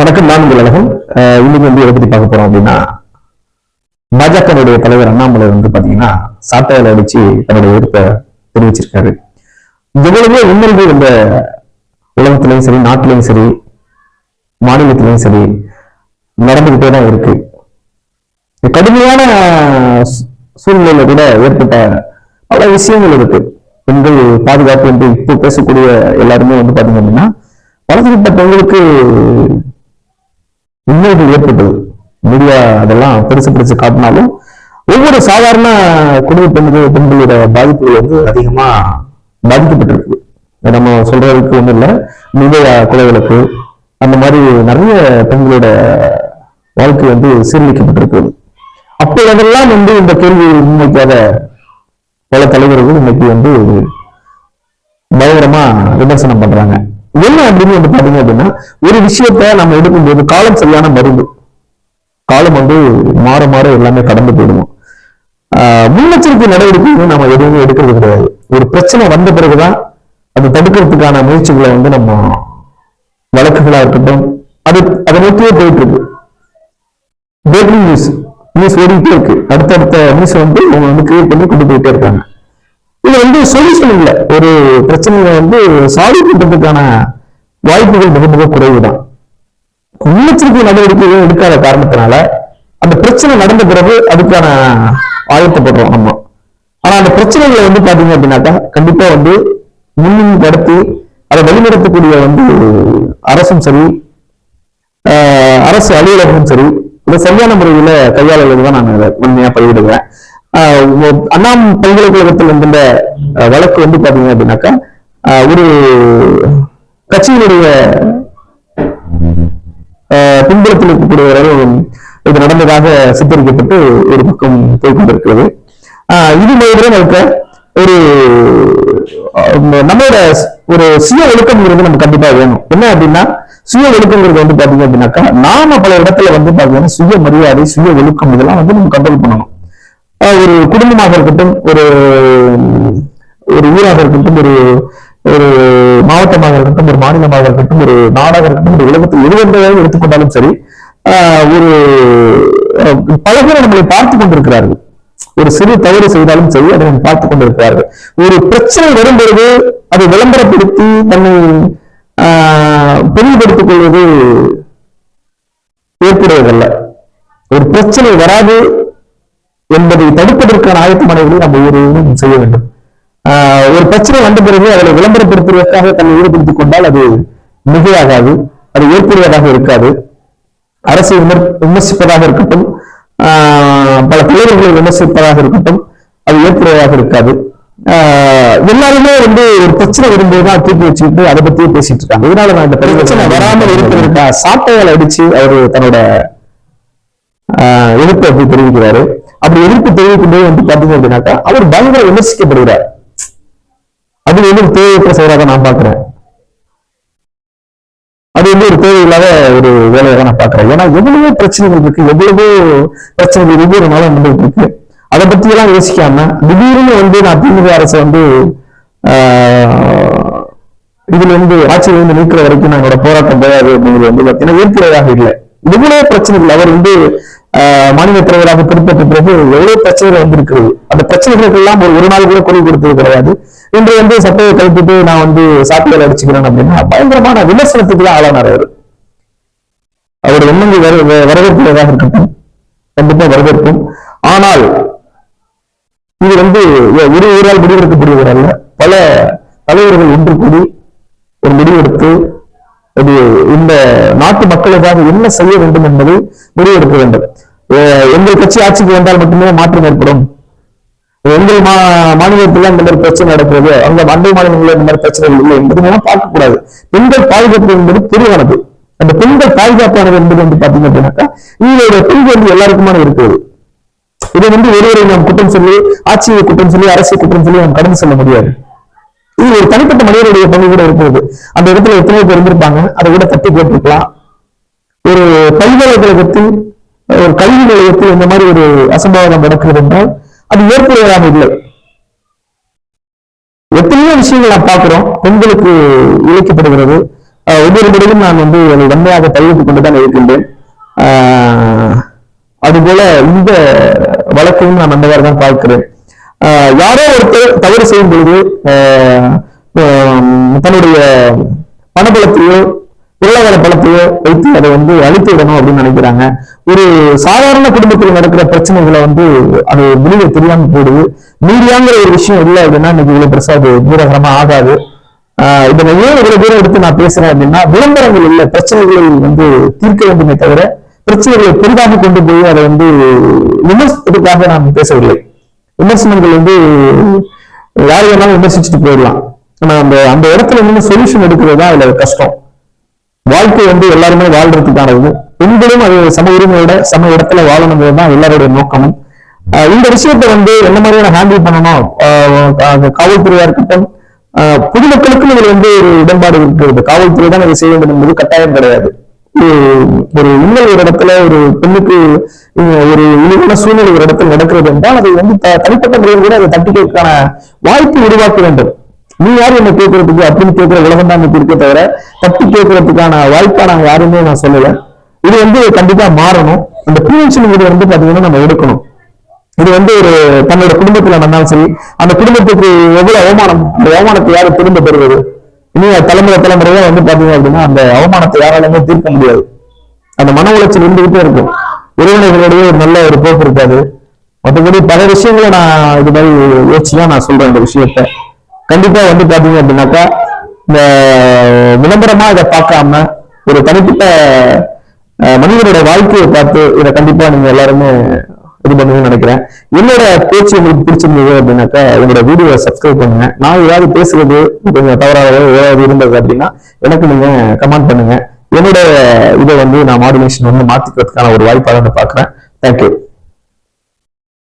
வணக்கம் நான் உங்கள் அழகன். இன்னைக்கு வந்து எதை பத்தி பார்க்க போறோம் அப்படின்னா பாஜகவுடைய தலைவர் அண்ணாமலை வந்து பாத்தீங்கன்னா சாட்டையில அடிச்சு தன்னுடைய எதிர்ப்பை தெரிவிச்சிருக்காரு. எவ்வளவோ இன்னல்கள் இந்த உலகத்திலையும் சரி நாட்டிலையும் சரி மாநிலத்திலையும் சரி நடந்துகிட்டே தான் இருக்கு. கடுமையான சூழ்நிலையில கூட ஏற்பட்ட பல விஷயங்கள் இருக்கு. பெண்கள் பாதுகாப்பு என்று இப்போ பேசக்கூடிய எல்லாருமே வந்து பாத்தீங்க அப்படின்னா வளர்ந்துகிட்ட பெண்களுக்கு இன்னும் ஏற்பட்டது. மீடியா அதெல்லாம் பெருசு பெருசு காட்டினாலும் ஒவ்வொரு சாதாரண குடும்ப பெண்கள் பெண்களோட பாதிப்புகள் வந்து அதிகமா பாதிக்கப்பட்டிருக்கு. நம்ம சொல்றதுக்கு ஒண்ணும் இல்லை. மீடியா குலைகளுக்கு அந்த மாதிரி நிறைய பெண்களோட வாழ்க்கை வந்து சீரழிக்கப்பட்டிருக்கு. அப்போ வந்து இந்த கேள்வி முன்வைக்காத பல தலைவர்கள் இன்னைக்கு வந்து பயங்கரமா விமர்சனம் பண்றாங்க. என்ன அப்படின்னு வந்து பாத்தீங்க அப்படின்னா ஒரு விஷயத்த நம்ம எடுக்கும்போது காலம் சரியான மருந்து. காலம் வந்து மாற மாற எல்லாமே கடந்து போயிடுவோம் ஆஹ் முன்னெச்சரிக்கை நடவடிக்கைகள் நம்ம எதுவுமே எடுக்கிறது கிடையாது. ஒரு பிரச்சனை வந்த பிறகுதான் அதை தடுக்கிறதுக்கான முயற்சிகளை வந்து நம்ம வழக்குகளா இருக்கட்டும் அது அதை நோக்கியே போயிட்டு இருக்கு பிரேக்கிங் நியூஸ் நியூஸ் ஓடிக்கிட்டே இருக்கு. அடுத்தடுத்த நியூஸ் வந்து அவங்க வந்து கிரியேட் பண்ணி கொண்டு போயிட்டே இருக்காங்க. இது வந்து சொல்யூஷன் இல்லை. ஒரு பிரச்சனையை வந்து சால்வ் பண்றதுக்கான வாய்ப்புகள் மிக மிக குறைவுதான். முன்னெச்சரிக்கை நடவடிக்கைகள் எடுக்காத காரணத்தினால அந்த பிரச்சனை நடந்த பிறகு அதுக்கான ஆயத்தப்படுறோம் நம்ம. ஆனா அந்த பிரச்சனைகளை வந்து பாத்தீங்க அப்படின்னாக்கா கண்டிப்பா வந்து முன்னிலைப்படுத்தி அதை வழிநடத்தக்கூடிய வந்து அரசும் சரி ஆஹ் அரசு அலுவலகமும் சரி இதை சரியான முறையில கையாளுவது தான் நான் இதை உண்மையா அண்ணாம் பல்கலைக்கழகத்தில் இருந்த வழக்கு வந்து பாத்தீங்க அப்படின்னாக்கா ஒரு கட்சியினுடைய பின்புலத்தில் இருக்கக்கூடியவர்கள் இது நடந்ததாக சித்தரிக்கப்பட்டு ஒரு பக்கம் போய்கொண்டிருக்கிறது இது மாதிரி நமக்கு ஒரு நம்மளோட ஒரு சுய ஒழுக்கம்ங்கிறது நம்ம கண்டிப்பா வேணும். என்ன அப்படின்னா சுய ஒழுக்கங்கிறது வந்து பாத்தீங்க அப்படின்னாக்கா நாம பல இடத்துல வந்து பாத்தீங்கன்னா சுய மரியாதை சுய ஒழுக்கம் இதெல்லாம் வந்து நம்ம கண்ட்ரோல் பண்ணணும். ஒரு குடும்பமாக இருக்கட்டும் ஒரு ஒரு ஊராக இருக்கட்டும் ஒரு ஒரு மாவட்டமாக இருக்கட்டும் ஒரு மாநிலமாக இருக்கட்டும் ஒரு நாடாக இருக்கட்டும் ஒரு உலகத்தில் எதுவென்றாலும் எடுத்துக்கொண்டாலும் சரி ஒரு பல பேர் நம்மளை பார்த்து கொண்டிருக்கிறார்கள். ஒரு சிறு தவறு செய்தாலும் சரி அதை நம்ம பார்த்து கொண்டிருக்கிறார்கள். ஒரு பிரச்சனை வரும்பொழுது அதை விளம்பரப்படுத்தி தன்னை பெரியப்படுத்திக் கொள்வது ஏற்படுவதல்ல ஒரு பிரச்சனை வராது என்பதை தடுப்பதற்கான ஆயத்த மனைகளை நம்ம ஒவ்வொருவரும் செய்ய வேண்டும். ஆஹ் ஒரு பிரச்சனை வந்த பிறகு அதை விளம்பரப்படுத்துவதற்காக தன்னை ஈடுபடுத்திக் கொண்டால் அது மிகையாகாது அது ஏற்படுவதாக இருக்காது. அரசை விமர் விமர்சிப்பதாக இருக்கட்டும் பல தலைவர்களை விமர்சிப்பதாக இருக்கட்டும் அது ஏற்படுவதாக இருக்காது. ஆஹ் எல்லாருமே வந்து ஒரு பிரச்சனை வரும்போது தான் தூக்கி வச்சுக்கிட்டு அதை பத்தியே பேசிட்டு இருக்காங்க. இதனால நான் இந்த பிரச்சனை வராமல் இருக்கிறதுக்காக சாட்டையால் அடிச்சு அவர் தன்னோட ஆஹ் எதிர்ப்பு அப்படி தெரிவிக்கிறாரு. அப்படி எதிர்ப்பு தெரிவிக்கும் போது வந்து பாத்தீங்க அப்படின்னாக்கா அவர் பயங்கர விமர்சிக்கப்படுகிறார். அது வந்து ஒரு தேவையற்ற செயலாக நான் பார்க்கிறேன். அது வந்து ஒரு தேவையில்லாத ஒரு வேலையை நான் பார்க்கிறேன். ஏன்னா எவ்வளவோ பிரச்சனைகள் இருக்கு எவ்வளவோ பிரச்சனைகள் ஒவ்வொரு நாளும் வந்துட்டு இருக்கு. அதை பத்தி எல்லாம் யோசிக்காம திடீர்னு வந்து நான் திமுக அரசு வந்து ஆஹ், இதுல இருந்து ஆட்சியில இருந்து நீக்கிற வரைக்கும் நான் என்னோட போராட்டம் போயாது அப்படிங்கிறது வந்து பார்த்தீங்கன்னா ஏற்புடையதாக இல்லை. இவ்வளவு பிரச்சனைகள் அவர் வந்து மாநில தலைவராக பொறுப்பேற்ற பிறகு எவ்வளவு பிரச்சனைகள் வந்திருக்கிறது? அந்த பிரச்சனைகளுக்கெல்லாம் ஒரு ஒரு நாள் கூட குரல் கொடுத்தது கிடையாது. இன்று வந்து சட்டையை கழிப்பிட்டு நான் வந்து சாப்பிட்டு அடிச்சுக்கிறேன் அப்படின்னா பயங்கரமான விமர்சனத்துக்கு தான் ஆளானார் அவர். அவர் எண்ணங்கள் வர வ- இருக்கட்டும். கண்டிப்பா வரவேற்கும் ஆனால் இது வந்து ஒரு ஊரால் முடிவெடுக்கக்கூடியவர் அல்ல பல தலைவர்கள் ஒன்று கூடி ஒரு முடிவெடுத்து அது இந்த நாட்டு மக்களுக்காக என்ன செய்ய வேண்டும் என்பதை முடிவெடுக்க வேண்டும். எங்கள் கட்சி ஆட்சிக்கு வந்தால் மட்டுமே மாற்றம் ஏற்படும். எங்கள் மா மாநிலத்தில் இந்த மாதிரி பிரச்சனை நடக்கிறது. அங்க அண்டை மாநிலங்களில் இந்த மாதிரி பிரச்சனைகள் இல்லை என்பது மூலம் பார்க்கக்கூடாது. பெண்கள் பாதுகாப்பு என்பது தெளிவானது அந்த பெண்கள் பாதுகாப்பானது என்பது வந்து பாத்தீங்க அப்படின்னாக்கா இவங்களுடைய பெண்கள் வந்து எல்லாருக்குமான இருக்கிறது. இதை வந்து ஒருவரை நாம் குற்றம் சொல்லி ஆட்சியை குற்றம் சொல்லி அரசியல் குற்றம் சொல்லி நாம் கடந்து செல்ல முடியாது. இது ஒரு தனிப்பட்ட மனிதனுடைய பங்கு கூட இருக்கிறது. அந்த இடத்துல எத்தனை பேர் இருந்திருப்பாங்க. அதை கூட தட்டி கேட்டிருக்கலாம் ஒரு பல்கலைக்கழகத்தில் ஒரு கல்வி நிலையத்தில் இந்த மாதிரி ஒரு அசம்பாவிதம் நடக்கிறது என்றால் அது ஏற்புடையதாக இல்லை. எத்தனையோ விஷயங்கள் நாம் பார்க்கிறோம் பெண்களுக்கு இழைக்கப்படுகிறது. ஒவ்வொரு முறையும் நான் வந்து அதை வன்மையாக கொண்டு கொண்டுதான் இருக்கின்றேன். அதுபோல இந்த வழக்கையும் நான் அந்த மாதிரி தான் பார்க்கிறேன். யாரோ ஒருத்தர் தவறு செய்யும் பொழுது தன்னுடைய பணபலத்தையோ பொருளாதார பலத்தையோ வைத்து அதை வந்து அழித்து விடணும் அப்படின்னு நினைக்கிறாங்க. ஒரு சாதாரண குடும்பத்தில் நடக்கிற பிரச்சனைகளை வந்து அது வெளியே தெரியாம போடுது. மீடியாங்கிற ஒரு விஷயம் இல்லை அப்படின்னா இன்னைக்கு இவ்வளவு பெருசா அது தூரகரமா ஆகாது. ஆஹ் இதை நான் ஏன் இவ்வளவு தூரம் எடுத்து நான் பேசுறேன் அப்படின்னா விளம்பரங்கள் இல்லை பிரச்சனைகளை வந்து தீர்க்க வேண்டுமே தவிர பிரச்சனைகளை பெரிதாக கொண்டு போய் அதை வந்து விமர்சனத்துக்காக நான் பேசவில்லை. விமர்சனங்கள் வந்து யார் வேணாலும் விமர்சிச்சுட்டு போயிடலாம். ஆனா அந்த அந்த இடத்துல நின்று சொல்யூஷன் எடுக்கிறது தான் அதுல கஷ்டம். வாழ்க்கை வந்து எல்லாருமே வாழ்றதுக்கானது பெண்களும் அது சம உரிமையோட சம இடத்துல வாழணுங்கிறது தான் எல்லாருடைய நோக்கமும். இந்த விஷயத்தை வந்து என்ன மாதிரியான ஹேண்டில் பண்ணணும் காவல்துறையா இருக்கட்டும் ஆஹ் பொதுமக்களுக்கும் இதுல வந்து ஒரு உடன்பாடு இருக்கிறது. காவல்துறை தான் இதை செய்ய வேண்டும் என்பது கட்டாயம் கிடையாது. ஒரு- ஒரு இன்னல் ஒரு இடத்துல ஒரு பெண்ணுக்கு ஒரு இழிவான சூழ்நிலை ஒரு இடத்துல நடக்கிறது என்றால் அதை வந்து த- தனிப்பட்ட முறையில் கூட அதை தட்டிக்கிறதுக்கான வாய்ப்பு உருவாக்க வேண்டும். நீ யார் என்ன கேட்கறதுக்கு? அப்படின்னு கேட்கிற உலகம் தான் இருக்கே தவிர தட்டி கேட்கறதுக்கான வாய்ப்பா நாங்க யாருமே நான் சொல்லல. இது வந்து கண்டிப்பா மாறணும். அந்த ப்ரிவென்ஷன் இது வந்து பாத்தீங்கன்னா நம்ம எடுக்கணும். இது வந்து ஒரு தன்னோட குடும்பத்துல நடந்தாலும் சரி அந்த குடும்பத்துக்கு எவ்வளவு அவமானம் அந்த அவமானத்தை யாரு திரும்ப பெறுவது? இனி தலைமுறை தலைமுறையா வந்து பாத்தீங்க அப்படின்னா அந்த அவமானத்தை யாராலுமே தீர்க்க முடியாது. அந்த மன உளைச்சல் இருந்துகிட்டே இருக்கும். உறவினர்களுடைய ஒரு நல்ல ஒரு போக்கு இருக்காது. மற்றபடி பல விஷயங்களை நான் இது மாதிரி யோசிச்சு தான் நான் சொல்றேன் இந்த விஷயத்த. கண்டிப்பா வந்து பாத்தீங்க அப்படின்னாக்கா இந்த விளம்பரமா இதை பார்க்காம ஒரு தனிப்பட்ட மனிதரோட வாழ்க்கையை பார்த்து இதை கண்டிப்பா நீங்க எல்லாருமே இது பண்ணுவீங்கன்னு நினைக்கிறேன். என்னோட பேச்சு உங்களுக்கு பிடிச்சிருந்தது அப்படின்னாக்கா என்னோட வீடியோவை சப்ஸ்கிரைப் பண்ணுங்க. நான் ஏதாவது பேசுறது கொஞ்சம் தவறாக ஏதாவது இருந்தது அப்படின்னா எனக்கு நீங்க கமெண்ட் பண்ணுங்க. என்னோட இதை வந்து நான் மாடுலேஷன் வந்து மாத்திக்கிறதுக்கான ஒரு வாய்ப்பாக நான் பாக்குறேன் தேங்க்யூ